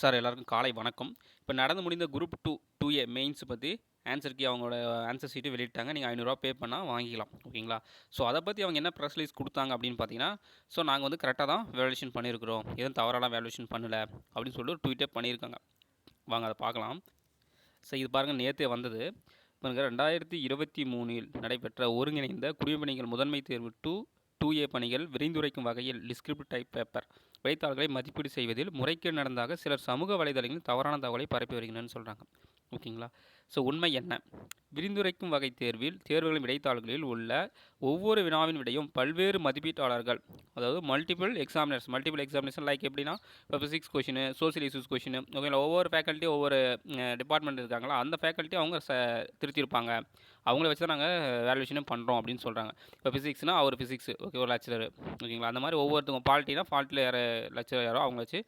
Sir எல்லாருக்கும் காலை வணக்கம். இப்போ நடந்து முடிந்த group two two A mains பற்றி ஆன்சர் கீ அவங்களோட ஆன்சர் சீட்டு வெளியிட்டாங்க. நீங்கள் ஐநூறுரூவா பே பண்ணால் வாங்கிக்கலாம். ஓகேங்களா ஸோ அதை பற்றி அவங்க என்ன ப்ரெஸ் ரிலீஸ் கொடுத்தாங்க அப்படின்னு பார்த்தீங்கன்னா ஸோ நாங்கள் வந்து கரெக்டாக தான் வேல்யூஷன் பண்ணியிருக்கிறோம் எதுவும் தவறாலாம் வேல்யூஷன் பண்ணலை அப்படின்னு சொல்லிட்டு ட்வீட்டே பண்ணியிருக்காங்க. வாங்க அதை பார்க்கலாம் ஸோ இது பாருங்கள் நேற்றே வந்தது. பாருங்கள் ரெண்டாயிரத்தி இருபத்தி மூணில் நடைபெற்ற ஒருங்கிணைந்த குடிமைப்பணிகள் முதன்மை தேர்வு டூ டூ ஏ பணிகள் விரைந்துரைக்கும் வகையில் டிஸ்கிரிப்ட் டைப் பேப்பர் விடைத்தாள்களை மதிப்பீடு செய்வதில் முறைகேடு நடந்ததாக சிலர் சமூக வலைதளங்களில் தவறான தகவலை பரப்பி வருகின்றனர் சொல்கிறாங்க ஓகேங்களா? ஸோ உண்மை என்ன? விரிந்துரைக்கும் வகை தேர்வில் தேர்வுகளின் விடைத்தாள்களில் உள்ள ஒவ்வொரு வினாவின் விடையும் பல்வேறு மதிப்பீட்டாளர்கள் அதாவது multiple examiners multiple examination like எப்படின்னா இப்போ physics question social issues question ஓகேங்களா? ஒவ்வொரு ஃபேக்கல்ட்டி ஒவ்வொரு டிபார்ட்மெண்ட் இருக்காங்களா? அந்த ஃபேக்கல்ட்டி அவங்க ச திருத்திருப்பாங்க அவங்கள வச்சு தான் நாங்கள் வேல்யூஷனும் பண்ணுறோம் அப்படின்னு சொல்கிறாங்க இப்போ ஃபிசிக்ஸ்னால் அவர் ஃபிசிக்ஸ் ஓகே ஒரு லெக்சரர் ஓகேங்களா? அந்த மாதிரி ஒவ்வொருத்தவங்க பால்ட்டினா ஃபால்ட்டில் யார் லெக்சரர் யாரோ அவங்க வச்சு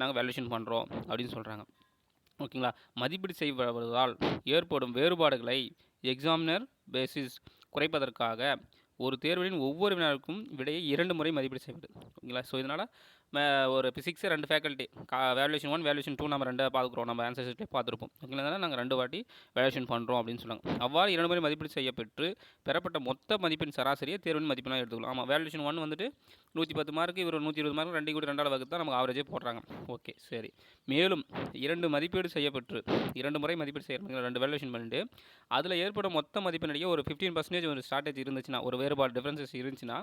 நாங்கள் வேல்யூஷன் பண்ணுறோம் அப்படின்னு சொல்கிறாங்க ஓகேங்களா? மதிப்பீடு செய்வதால் ஏற்படும் வேறுபாடுகளை எக்ஸாமினர் பேசிஸ் குறைப்பதற்காக ஒரு தேர்வின் ஒவ்வொரு வினாருக்கும் விடையை இரண்டு முறை மதிப்பீடு செய்வது. ஓகேங்களா? ஸோ இதனால் ஒரு ஃபிசிக்ஸு ரெண்டு ஃபேக்கல்ட்டி கா வேல்யூஷன் ஒன் வேல்யூஷன் டூ நம்ம ரெண்டாக பார்க்குறோம் நம்ம ஆன்சர் ஷீட்லேயே பார்த்துருப்போம் ஓகேங்களா நாங்கள் ரெண்டு வாட்டி வேல்யூஷன் பண்ணுறோம் அப்படின்னு சொன்னாங்க. அவ்வாறு இரண்டு முறை மதிப்பீடு செய்யப்பெற்று பெறப்பட்ட மொத்த மதிப்பின் சராசரியை தேர்வின் மதிப்பெல்லாம் எடுத்துக்கலாம். ஆமாம் வேல்யூஷன் ஒன் வந்துட்டு நூற்றி பத்து மார்க்கு இவர் நூற்றி இருபது மார்க் ரெண்டு கூட ரெண்டாவது வகுப்பு தான் நமக்கு ஆவரேஜே போடுறாங்க. ஓகே சரி. மேலும் இரண்டு மதிப்பீடு செய்யப்பெற்று இரண்டு முறை மதிப்பீடு செய்யணும் ரெண்டு வேல்யூஷன் பண்ணிட்டு அதில் ஏற்படும் மொத்த மதிப்பினிடையே ஒரு ஃபிஃப்டீன் பர்சன்டேஜ் ஒரு ஸ்ட்ராட்டஜி இருந்துச்சுன்னா ஒரு வேறுபாடு டிஃப்ரென்சஸ் இருந்துச்சுன்னா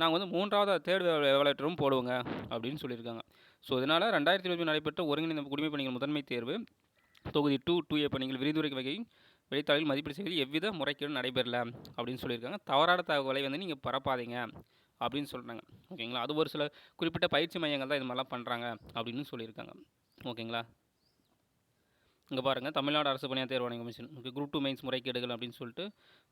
நாங்கள் வந்து மூன்றாவது தேர்ட் எவலேட்டரும் போடுவோங்க அப்படின்னு சொல்லியிருக்காங்க. ஸோ இதனால் ரெண்டாயிரத்தி இருபது நடைபெற்ற ஒருங்கிணைந்த குடிமை பணிகள் முதன்மை தேர்வு தொகுதி டூ டூ ஏ பணிகள் விரிதுரை வகை விடைத்தாளில் மதிப்பீடு செய்வது எவ்வித முறைகேடும் நடைபெறல அப்படின்னு சொல்லியிருக்காங்க. தவறான தகவலை வந்து நீங்கள் பரப்பாதீங்க அப்படின்னு சொல்கிறாங்க ஓகேங்களா? அது ஒரு சில குறிப்பிட்ட பயிற்சி மையங்கள் தான் இது மாதிரிலாம் பண்ணுறாங்க அப்படின்னு சொல்லியிருக்காங்க. ஓகேங்களா? இங்கே பாருங்கள் தமிழ்நாடு அரசு பணியார் தேர்வாணைய commission okay group two mains முறைகேடுகள் அப்படின்னு சொல்லிட்டு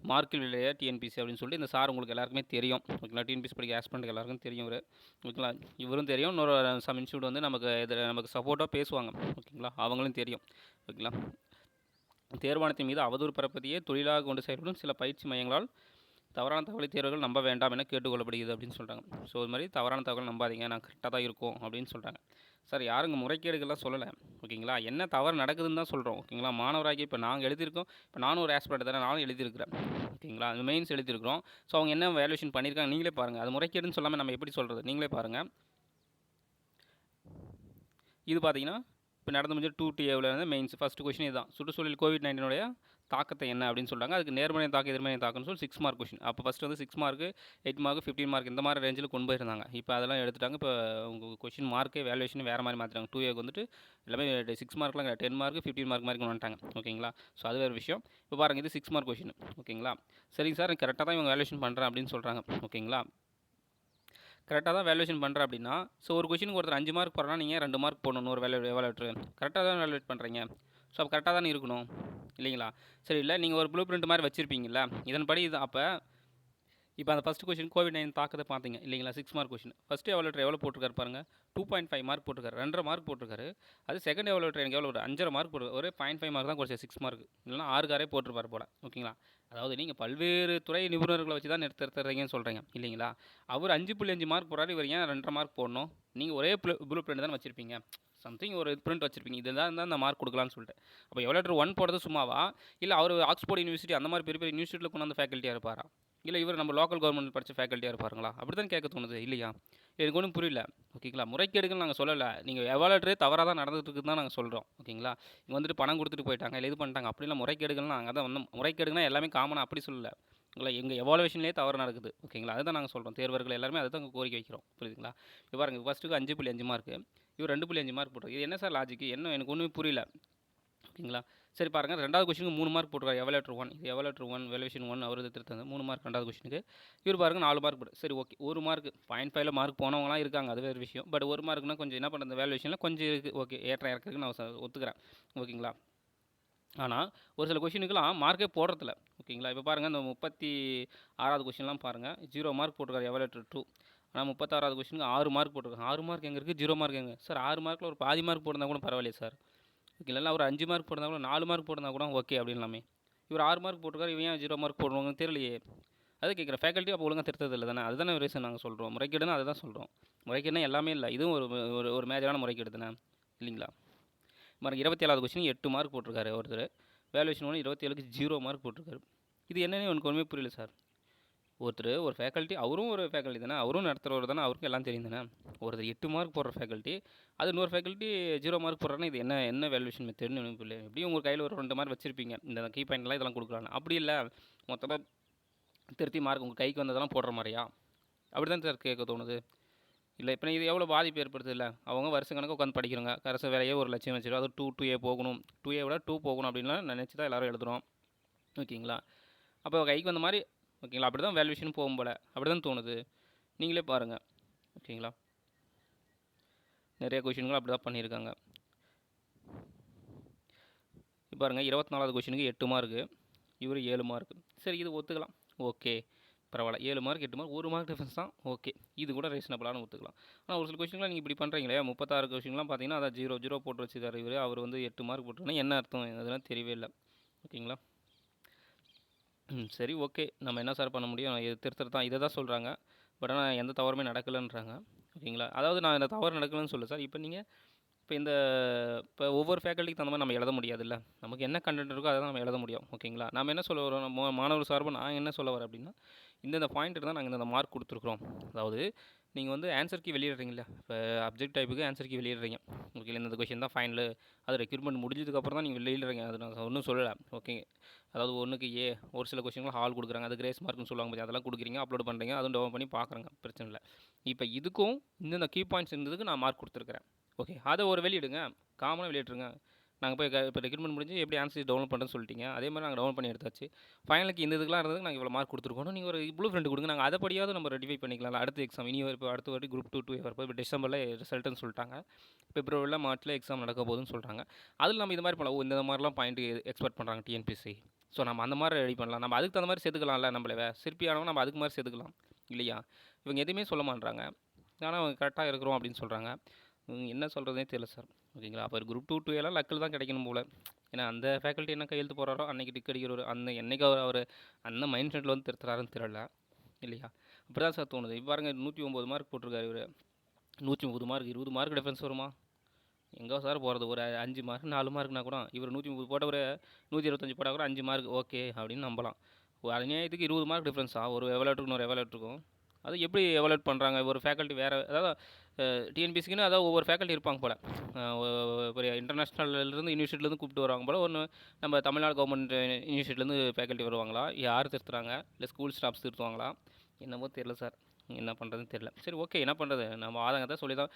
மார்க்கில் விளைய டிஎன்பிசி அப்படின்னு சொல்லிட்டு இந்த சார் உங்களுக்கு எல்லாருக்குமே தெரியும். ஓகேங்களா? டிஎன்பிசி படிக்க ஆஸ்பிரண்ட் எல்லாருக்கும் தெரியும் இவர். ஓகேங்களா? இவரும் தெரியும். இன்னொரு சம் இன்ஸ்டியூட் வந்து நமக்கு இதில் நமக்கு சப்போர்ட்டாக பேசுவாங்க. ஓகேங்களா? அவங்களும் தெரியும். ஓகேங்களா? தேர்வாணத்தின் மீது அவதூறு பரப்பதையே தொழிலாக கொண்டு செயல்படும் சில பயிற்சி மையங்களால் தவறான தகவலை தேர்வுகள் நம்ப வேண்டாம் என கேட்டுக்கொள்ளப்படுகிறது அப்படின்னு சொல்கிறாங்க ஸோ இது மாதிரி தவறான தகவல் நம்பாதீங்க. நான் கரெக்டாக தான் இருக்கும் அப்படின்னு சொல்கிறாங்க சார் யாருங்க முறைகேடுகள்லாம் சொல்லலை. ஓகேங்களா? என்ன தவறு நடக்குதுன்னு தான் சொல்கிறோம் ஓகேங்களா? மாணவராகி இப்போ நாங்கள் எழுதியிருக்கோம். இப்போ நானும் ஒரு ஆஸ்பிரண்ட் தானே நானும் எழுதியிருக்கிறேன். ஓகேங்களா? அது மெயின்ஸ் எழுதியிருக்கிறோம். ஸோ அவங்க என்ன வேல்யூஷன் பண்ணியிருக்காங்க? நீங்களே பாருங்கள் அது முறைகேடுன்னு சொல்லாமல் நம்ம எப்படி சொல்கிறது நீங்களே பாருங்கள் இது பார்த்தீங்கன்னா இப்போ நடந்து முடிஞ்ச டூ டிஏவில் வந்து மெயின்ஸ் ஃபஸ்ட் கொஷின் இதுதான். சுற்றுச்சூழல் கோவிட் நைன்டீனுடைய தாக்கத்தை என்ன அப்படின்னு சொல்கிறாங்க அதுக்கு நேர்மறை தாக்கம் எதிர்மறை தாக்கம்னு சொல்லி சிக்ஸ் மார்க் கொஷின் அப்போ ஃபஸ்ட்டு வந்து six mark eight mark fifteen mark இந்த மாதிரி ரேஞ்சில் கொண்டு போயிருந்தாங்க. இப்போ அதெல்லாம் எடுத்துட்டாங்க. இப்போ உங்கள் கொஷின் மார்க்கு வேல்யூஷன் வேறு மாதிரி மாற்றிட்டாங்க டூ ஏக்கு வந்துட்டு எல்லாமே சிக்ஸ் மார்க்லாம் டென் மார்க் ஃபிஃப்டின் மார்க் மாதிரி கொண்டு வந்துட்டாங்க. ஓகேங்களா ஸோ அது வேறு விஷயம். இப்போ பாருங்கள் இது சிக்ஸ் மார்க் கொஷின் ஓகேங்களா சரிங்க சார் கரெக்டாக தான் இவங்க வேல்யூஷன் பண்ணுறேன் அப்படின்னு சொல்கிறாங்க ஓகேங்களா கரெக்டாக தான் வேல்யூஷன் பண்ணுறேன் அப்படின்னா ஸோ ஒரு கொஷினுக்கு ஒருத்தர் அஞ்சு மார்க் போடுறனா நீங்கள் ரெண்டு மார்க் போடணும்? ஒரு வேலை எவாலுவேட்ரு கரெக்டாக தான் வேல்யூவேட் பண்ணுறீங்க ஸோ அப்போ கரெக்டாக தானே இருக்கணும்? இல்லைங்களா? சரி இல்லை நீங்கள் ஒரு ப்ளூ பிரிண்ட் மாதிரி வச்சுருப்பீங்களா இதன்படி இது அப்போ இப்போ அந்த ஃபஸ்ட் கொஷின் கோவிட் நைன் தாக்கத்தை பார்த்தீங்க. இல்லைங்களா? சிக்ஸ் மார்க் கொஷின் ஃபஸ்ட்டு எவ்வளோ எவ்வளோ போட்டிருக்காரு பாருங்கள் டூ பாயிண்ட் ஃபைவ் மார்க் போட்டிருக்காரு. ரெண்டரை மார்க் போட்டிருக்காரு. அது செகண்ட் எவ்வளோ எனக்கு எவ்வளோ ஒரு அஞ்சரை மார்க் போட்டு ஒரு பாயிண்ட் ஃபைவ் மார்க் தான் குறைச்சி சிக்ஸ் மார்க் இல்லைனா ஆறு காரே போட்டிருப்பார் போல. ஓகேங்களா அதாவது நீங்கள் பல்வேறு துறை நிபுணர்களை வச்சு தான் நிறுத்துறீங்கன்னு சொல்கிறீங்க இல்லைங்களா? அவர் அஞ்சு புள்ளி அஞ்சு மார்க் போடுறாரு. இவர் ஏன் ரெண்டரை மார்க் போடணும்? நீங்கள் ஒரே ப்ளூ பிரிண்ட் தான் வச்சுருப்பீங்க. சம்திங் ஒரு பிரிண்ட் வச்சுருப்பீங்க. இதில் தான் இந்த மார்க் கொடுக்கலாம்னு சொல்லிட்டு. அப்போ எவ்வளோ ஒன் போடுறது சும்மாவா? இல்லை அவர் ஆக்ஸ்போர்ட் யூனிவர்சிட்டி அந்த மாதிரி பெரிய பெரிய யூனிவர்சிட்டியில் கொண்டு வந்து ஃபேக்கல்ட்டியாக இருப்பாரா? இல்லை இவர் நம்ம லோக்கல் கவர்மெண்ட் படித்த ஃபேக்கல்ட்டியாக இருப்பாருங்களா அப்படி தான் கேட்க தோணுது. இல்லையா? எனக்கு ஒன்றும் புரியல. ஓகேங்களா முறைகேடுகள் நாங்கள் சொல்லலை. நீங்கள் எவாலட்ரே தவறாக தான் நடந்துகிட்டு இருக்குன்னு தான் நாங்கள் சொல்கிறோம் ஓகேங்களா இங்கே வந்துட்டு பணம் கொடுத்துட்டு போயிட்டாங்க. இல்லை இது பண்ணிட்டாங்க. அப்படிலாம் முறைகேடுகள் நாங்கள் தான் வந்து முறைகேடுனா எல்லாமே காமனாக அப்படி சொல்லலை. இல்லை எங்கள் எவாலுவேஷன்லேயே தவறு நடக்குது. ஓகேங்களா அதுதான் நாங்கள் சொல்கிறோம் தேர்வர்கள் எல்லாருமே அதை தான் கோரிக்கை வைக்கிறோம். புரியுதுங்களா? இப்போ பாருங்கள் ஃபஸ்ட்டுக்கு அஞ்சு புள்ளி அஞ்சு மார்க்கு இவர் ரெண்டு புள்ளி அஞ்சு மார்க் போட்டுருக்கு இது என்ன சார் லாஜிக்கு என்ன? எனக்கு ஒன்றுமே புரியல. ஓகேங்களா? சரி பாருங்கள் ரெண்டாவது கொஷனுக்கு மூணு மார்க் போட்டுருக்காரு எவலேட்டர் ஒன் இது எவலேட்டர் ஒன் வெலுவேஷன் ஒன் அவர் திருத்தந்து மூணு மார்க் ரெண்டாவது கொஷனுக்கு இவர் பாருங்கள் நாலு மார்க் போட்டு சரி ஓகே ஒரு மார்க் பாயிண்ட் ஃபைவ்ல மார்க் போனவங்களாம் இருக்காங்க அது வேறு விஷயம். பட் ஒரு மார்க்னா கொஞ்சம் என்ன பண்ணுறது வேலுவேஷனில் கொஞ்சம் இருக்குது ஓகே ஏற்ற இறக்குறதுக்கு நான் ஒத்துக்கிறேன் ஓகேங்களா? ஆனால் ஒரு சில கொஷினுக்கெலாம் மார்க்கே போடுறதில்ல ஓகேங்களா? இப்போ பாருங்கள் இந்த முப்பத்தி ஆறாவது கொஷின்லாம் பாருங்கள் ஜீரோ மார்க் போட்டிருக்காரு எவலேட்டர் டூ ஆனால் முப்பத்தாறாவது கொஷினுக்கு ஆறு மார்க் போட்டிருக்காங்க. ஆறு மார்க் எங்கே இருக்குது ஜீரோ மார்க் எங்கே? சார் ஆறு மார்க்கில் ஒரு பாதி மார்க் போட்டிருந்தா கூட பரவாயில்லையே சார். ஓகே இல்லைனா ஒரு அஞ்சு மார்க் போட்டிருந்தா கூட நாலு மார்க் போட்டிருந்தா கூட ஓகே அப்படின்லாமே இவர் ஆறு மார்க் போட்டிருக்காரு இவன் ஏன் ஜீரோ மார்க் போடுவாங்கன்னு தெரியலையே. அது கேட்குறேன் ஃபேக்கல்ட்டி அப்போ ஒழுங்காக திருத்தது இல்லை தானே? அதுதானே ரீசன் நாங்கள் சொல்கிறோம் முறைகேடுனா அதை தான் சொல்கிறோம் முறைகேடுனா எல்லாமே இல்லை. இதுவும் ஒரு ஒரு ஒரு மேஜரான முறைகேடு தானே? இல்லைங்களா? மறு இருபத்தி ஏழாவது கொஸ்டின் எட்டு மார்க் போட்டிருக்காரு ஒருத்தர். வேல்யூஷன் ஒன்று இருபத்தி ஏழுக்கு ஜீரோ மார்க் போட்டிருக்காரு. இது என்னென்னு எனக்கு ஒன்றுமே புரியல சார் ஒருத்தர் ஒரு ஃபேக்கல்ட்டி அவரும் ஒரு ஃபேக்கல்ட்டி தானே அவரும் நடத்துகிறவர் தானே அவருக்கும் எல்லாம் தெரியும் தானே. ஒருத்தர் எட்டு மார்க் போடுற ஃபேக்கல்ட்டி அது இன்னொரு ஃபேக்கல்ட்டி ஜீரோ மார்க் போடுறாங்கன்னா இது என்ன என்ன வேல்யூஷன் மெத்தட்னு இல்லை எப்படியும் உங்கள் கையில் ஒரு ரெண்டு மார்க் வச்சுருப்பீங்க. இந்த கீ பாயிண்ட்லாம் இதெல்லாம் கொடுக்குறாங்க அப்படி இல்லை மொத்தமாக திருத்தி மார்க் உங்கள் கைக்கு வந்ததெல்லாம் போடுற மாதிரியா? அப்படி தான் சார் கேட்க தோணுது. இல்லை இப்போ இது எவ்வளோ பாதிப்பு ஏற்படுது இல்லை? அவங்க வருஷ கணக்கு உட்காந்து படிக்கிறோங்க. கரசு வேலையே ஒரு லட்சம் வச்சிருக்கோம் அது டூ டூ ஏ போகணும். டூ ஏ விட டூ போகணும் அப்படின்லாம் நினச்சி தான் எல்லோரும் எழுதுகிறோம் ஓகேங்களா? அப்போ கைக்கு வந்த மாதிரி ஓகேங்களா? அப்படி தான் வேல்யூஷன் போகும் போல். அப்படி தான் தோணுது. நீங்களே பாருங்கள் ஓகேங்களா? நிறைய கொஷின்கள் அப்படி தான் பண்ணியிருக்காங்க. இப்போ பாருங்கள் இருபத்தி நாலாவது கொஷினுக்கு எட்டு மார்க்கு இவர் ஏழு மார்க்கு சரி இது ஒத்துக்கலாம். ஓகே. பரவாயில்ல. ஏழு மார்க் எட்டு மார்க் ஒரு மார்க் டிஃபரன்ஸ் தான். ஓகே. இது கூட ரீசனபிளான ஒத்துக்கலாம். ஆனால் ஒரு சில கொஷின்லாம் நீங்கள் இப்படி பண்ணுறீங்களே முப்பத்தாறு கொஷின்லாம் பார்த்தீங்கன்னா அதான் ஜீரோ ஜீரோ போட்டு வச்சுருக்காரு இவர். அவர் வந்து எட்டு மார்க் போட்டுருக்கா என்ன அர்த்தம்? அதெல்லாம் தெரியவே இல்லை. ஓகேங்களா? சரி ஓகே. நம்ம என்ன சார் பண்ண முடியும்? இது திருத்தர் தான் இதை தான் சொல்கிறாங்க பட் ஆனால் எந்த தவறுமே நடக்கலைன்றாங்க. ஓகேங்களா? அதாவது நான் இந்த தவறு நடக்கலைன்னு சொல்ல சார். இப்போ நீங்கள் இப்போ இந்த இப்போ ஒவ்வொரு ஃபேக்கல்ட்டிக்கு தகுந்த மாதிரி நம்ம எழுத முடியாதுல்ல. நமக்கு என்ன கண்டென்ட் இருக்கோ அதை தான் நம்ம எழுத முடியும். ஓகேங்களா? நம்ம என்ன சொல்ல வரோம் நம்ம மாணவர் சார்பாக நான் என்ன சொல்ல வரேன் அப்படின்னா இந்தந்த பாயிண்ட் தான் நாங்கள் இந்த மார்க் கொடுத்துருக்குறோம். அதாவது நீங்கள் வந்து ஆன்சர் கீ வெளியிடுறீங்களா இப்போ அப்ஜெக்ட் டைப்புக்கு ஆன்சர் கீ வெளியிடுறீங்க. ஓகே இந்த கொஷின் தான் ஃபைனல் அது ரெக்யூர்மெண்ட் முடிஞ்சதுக்கப்புறம் தான் நீங்கள் வெளியிடுறீங்க. அது நான் ஒன்றும் சொல்லலை. ஓகேங்க அதாவது ஒன்றுக்கு ஏ ஒரு சில கொஷின்கள் ஹால் கொடுக்குறாங்க. அது கிரேஸ் மார்க்னு சொல்லுவாங்க பத்தி அதெல்லாம் கொடுக்குறீங்க அப்லோட் பண்ணுறீங்க அதுவும் டவுன் பண்ணி பார்க்குறாங்க. பிரச்சனை இல்லை. இப்போ இதுக்கும் இந்தந்த கீ பாயிண்ட்ஸ் இருந்ததுக்கு நான் மார்க் கொடுத்துருக்குறேன். ஓகே அதை ஒரு வெளியிடுங்க. காமனாக வெளியிடுங்க நாங்கள் போய் இப்போ ரெக்ரூட்மெண்ட் முடிஞ்சு எப்படி ஆன்சர் டவுன்லோட் பண்ணுறேன்னு சொல்லிட்டீங்க. அதே மாதிரி நாங்கள் டவுன்லோட் பண்ணி எடுத்தாச்சு. ஃபைனலுக்கு இந்த இதுக்கெலாம் இருந்தது நாங்கள் இவ்வளோ மார்க் கொடுத்துருக்கோம். நீங்கள் ஒரு ப்ளூ ஃப்ரெண்ட் கொடுங்க. நாங்கள் அதைப்படியாவது நம்ம ரெடிஃபை பண்ணிக்கலாம் அடுத்த எக்ஸாம் இனி இப்போ அடுத்த வாட்டி குரூப் டூ டூ வரப்போ இப்போ டிசம்பரில் ரிசல்ட்டுன்னு சொல்லிட்டாங்க. பிப்ரவரியில் மார்ச்சில் எக்ஸாம் நடக்க போகுதுன்னு சொல்கிறாங்க அதில் நம்ம இது மாதிரி பண்ணலாம். ஓ இந்த மாதிரிலாம் பாயிண்ட் எக்ஸ்பெக்ட் பண்ணுறாங்க டிஎன்பிசி ஸோ நம்ம அந்த மாதிரி ரெடி பண்ணலாம். நம்ம அதுக்கு தகுந்த மாதிரி சேர்த்துக்கலாம்ல நம்மள சிற்பியானவங்க நம்ம அதுக்கு மாதிரி சேர்த்துக்கலாம். இல்லையா? இவங்க எதுவுமே சொல்ல மாட்டாங்க ஆனால் அவங்க கரெக்டாக இருக்கிறோம் அப்படின்னு சொல்கிறாங்க என்ன சொல்கிறதே தெரியல சார். ஓகேங்களா? அப்போ குரூப் டூ டூ எல்லாம் லக்கில் தான் கிடைக்கணும் போல். ஏன்னா அந்த ஃபேக்கல்ட்டி என்ன கையெழுத்து போகிறாரோ அன்றைக்கி டிக் அடிக்கிறவர் அந்த என்றைக்கு அவர் அவர் அந்த மைண்ட் செட்டில் வந்து திருத்துறாருன்னு தெரியல. இல்லையா? அப்படி தான் சார் தோணுது. இப்போ பாருங்கள் நூற்றி ஒம்பது மார்க் போட்டிருக்காரு இவர். நூற்றி முப்பது மார்க் இருபது மார்க் டிஃப்ரென்ஸ் வருமா? எங்கே சார் போகிறது ஒரு அஞ்சு மார்க் நாலு மார்க்னா கூட இவர் நூற்றி முப்பது போட்ட ஒரு நூற்றி இருபத்தஞ்சி போட்டால் கூட அஞ்சு மார்க் ஓகே அப்படின்னு நம்பலாம். ஒரு அநியாயத்துக்கு இருபது மார்க் டிஃப்ரென்ஸா ஒரு எவலேட்டுக்கும் ஒரு எவலேட்டுக்கும் அது எப்படி எவலேட் பண்ணுறாங்க ஒரு ஃபேக்கல்ட்டி வேறு அதாவது டிஎன்பிசிக்குன்னு அதாவது ஒவ்வொரு ஃபேக்கல்ட்டி இருப்பாங்க போல். ஒரு இன்டர்நேஷ்னல்லேருந்து யூனிவர்சிட்டிலேருந்து கூப்பிட்டு வருவாங்க போல். ஒன்று நம்ம தமிழ்நாடு கவர்மெண்ட் யூனிவர்சிட்டிலேருந்து ஃபேக்கல்ட்டி வருவாங்களா? யார் திருத்துறாங்க? இல்லை ஸ்கூல் ஸ்டாஃப்ஸ் திருத்துவாங்களா? என்னமோ தெரில சார் என்ன பண்ணுறதுன்னு தெரில சரி ஓகே என்ன பண்ணுறது நம்ம ஆதங்கத்தை சொல்லி தான்